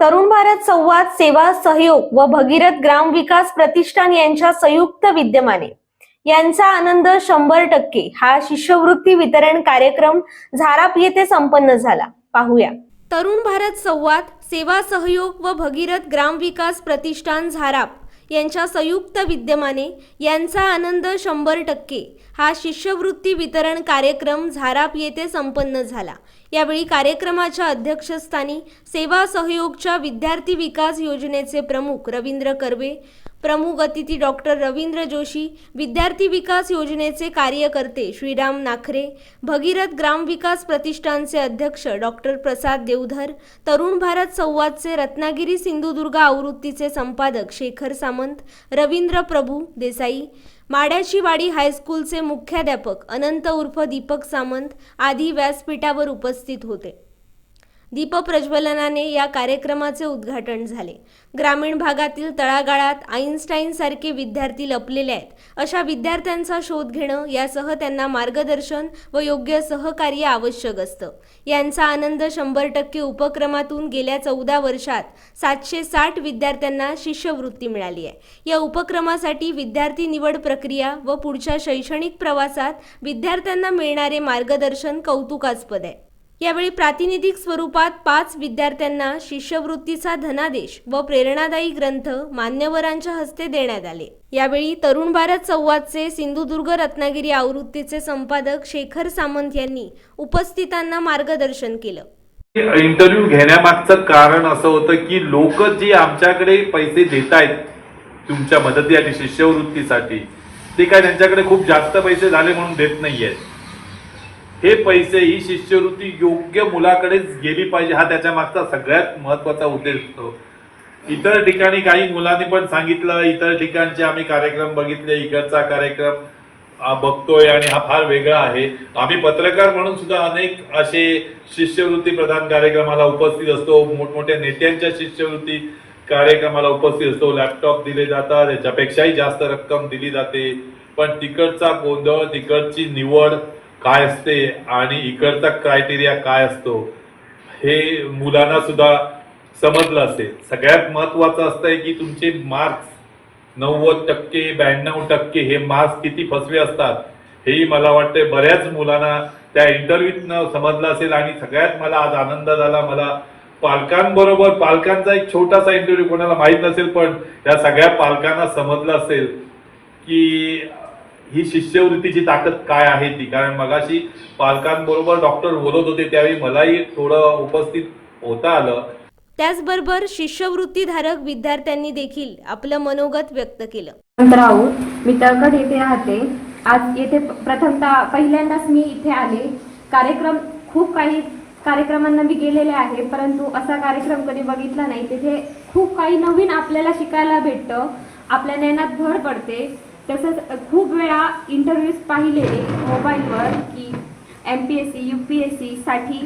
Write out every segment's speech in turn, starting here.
तरुण भारत संवाद सेवा सहयोग व भगीरथ ग्राम विकास प्रतिष्ठान यांच्या संयुक्त विद्यमाने. यांचा आनंद शंभर टक्के. हा शिष्यवृत्ती वितरण कार्यक्रम झाराप येथे संपन्न झाला. पाहूया. तरुण भारत संवाद सेवा सहयोग व भगीरथ ग्राम विकास प्रतिष्ठान झाराप यांच्या संयुक्त विद्यमाने यांचा आनंद शंभर टक्के. हा शिष्यवृत्ती वितरण कार्यक्रम झाराप येथे संपन्न झाला. यावेळी कार्यक्रमाच्या अध्यक्षस्थानी सेवा सहयोगच्या विद्यार्थी विकास योजनेचे प्रमुख रवींद्र कर्वे प्रमुख अतिथी डॉक्टर रवींद्र जोशी विद्यार्थी विकास योजनेचे कार्यकर्ते श्रीराम नाखरे भगीरथ ग्राम विकास प्रतिष्ठानचे अध्यक्ष डॉक्टर प्रसाद देवधर तरुण भारत संवादचे रत्नागिरी सिंधुदुर्ग आवृत्तीचे संपादक शेखर सामंत रवींद्र प्रभू देसाई माड्याची वाडी हायस्कूलचे मुख्याध्यापक अनंत उर्फ दीपक सामंत आदी व्यासपीठावर उपस्थित होते. दीप प्रज्वलनाने या कार्यक्रमाचे उद्घाटन झाले. ग्रामीण भागातील तळागाळात आईन्स्टाईन सारखे विद्यार्थी लपलेले आहेत. अशा विद्यार्थ्यांचा शोध घेणं यासह त्यांना मार्गदर्शन व योग्य सहकार्य आवश्यक असतं. यांचा आनंद शंभर टक्के उपक्रमातून गेल्या चौदा वर्षात सातशे साठ विद्यार्थ्यांना शिष्यवृत्ती मिळाली आहे. या उपक्रमासाठी विद्यार्थी निवड प्रक्रिया व पुढच्या शैक्षणिक प्रवासात विद्यार्थ्यांना मिळणारे मार्गदर्शन कौतुकास्पद आहे. यावेळी प्रातिनिधिक स्वरूपात पाच विद्यार्थ्यांना शिष्यवृत्तीचा धनादेश व प्रेरणादायी ग्रंथ मान्यवरांच्या हस्ते देण्यात आले. यावेळी तरुण भारत संवादचे सिंधुदुर्ग रत्नागिरी आवृत्तीचे संपादक शेखर सामंत यांनी उपस्थितांना मार्गदर्शन केलं. इंटरव्ह्यू घेण्यामागचं कारण असं होतं की लोक जी आमच्याकडे पैसे देत आहेत तुमच्या मदतीसाठी शिष्यवृत्तीसाठी ते काय त्यांच्याकडे खूप जास्त पैसे झाले म्हणून देत नाहीयेत. हे पैसे ही शिष्यवृत्ती योग्य मुलाकडेच गेली पाहिजे हा त्याच्या मागचा सगळ्यात महत्त्वाचा उद्देश असतो इतर ठिकाणी काही मुलांनी पण सांगितलं इतर ठिकाणचे आम्ही कार्यक्रम बघितले इकडचा कार्यक्रम बघतोय आणि हा फार वेगळा आहे. आम्ही पत्रकार म्हणून सुद्धा अनेक असे शिष्यवृत्ती प्रदान कार्यक्रमाला उपस्थित असतो. मोठमोठ्या नेत्यांच्या शिष्यवृत्ती कार्यक्रमाला उपस्थित असतो. लॅपटॉप दिले जातात याच्यापेक्षाही जास्त रक्कम दिली जाते. पण तिकडचा गोंधळ तिकडची निवड काय असते आणि इकडचा क्रायटेरिया काय असतो हे मुलांना सुद्धा समजलं असेल. सगळ्यात महत्वाचं असतंय की तुमचे मार्क्स नव्वद टक्के ब्याण्णव टक्के हे मार्क्स किती फसवे असतात हेही मला वाटतंय बऱ्याच मुलांना त्या इंटरव्ह्यूतनं समजलं असेल. आणि सगळ्यात मला आज आनंद झाला मला पालकांबरोबर पालकांचा एक छोटासा इंटरव्ह्यू कोणाला माहीत नसेल पण या सगळ्या पालकांना समजलं असेल की ही शिष्यवृत्तीची ताकद काय आहे ती? कारण मगाशी पालकांबरोबर डॉक्टर बोलत होते त्यावेळी मलाही थोडं उपस्थित होता आलं. त्याचबरोबर शिष्यवृत्तीधारक विद्यार्थ्यांनी देखील आपलं मनोगत व्यक्त केलं. राऊत मी तळकड येथे राहते. आज येथे प्रथमतः पहिल्यांदाच मी इथे आले. कार्यक्रम खूप काही कार्यक्रमांना मी गेलेले आहे परंतु असा कार्यक्रम कधी बघितला नाही. तिथे खूप काही नवीन आपल्याला शिकायला भेटतं. आपल्या ज्ञानात भर पडते. तसंच खूप वेळा इंटरव्ह्यूज पाहिलेले मोबाईलवर की M P S C U P S सीसाठी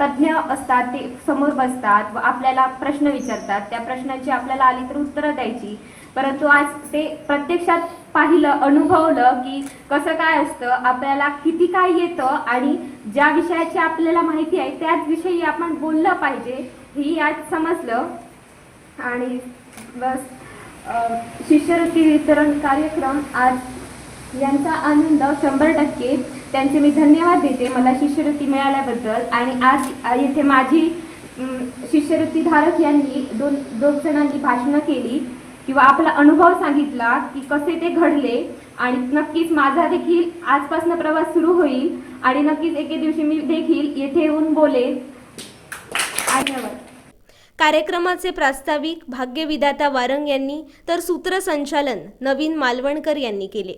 तज्ज्ञ असतात ते समोर बसतात व आपल्याला प्रश्न विचारतात. त्या प्रश्नाची आपल्याला आली तर उत्तरं द्यायची. परंतु आज ते प्रत्यक्षात पाहिलं अनुभवलं की कसं काय असतं आपल्याला किती काय येतं आणि ज्या विषयाची आपल्याला माहिती आहे त्याच विषयी आपण बोललं पाहिजे ही आज समजलं. आणि बस. शिष्यवृत्ती वितरण कार्यक्रम आज यांचा आनंद शंभर टक्के. त्यांचे मी धन्यवाद देते मला शिष्यवृत्ती मिळाल्याबद्दल. आणि आज येथे माझी शिष्यवृत्तीधारक यांनी दोन दोन जणांनी भाषणं केली. किंवा आपला अनुभव सांगितला की कसे ते घडले. आणि नक्कीच माझा देखील आजपासून प्रवास सुरू होईल. आणि नक्कीच एके दिवशी मी देखील येथे येऊन बोलेन. धन्यवाद. कार्यक्रमाचे प्रास्ताविक भाग्यविधाता वारंग यांनी तर सूत्रसंचालन नवीन मालवणकर यांनी केले.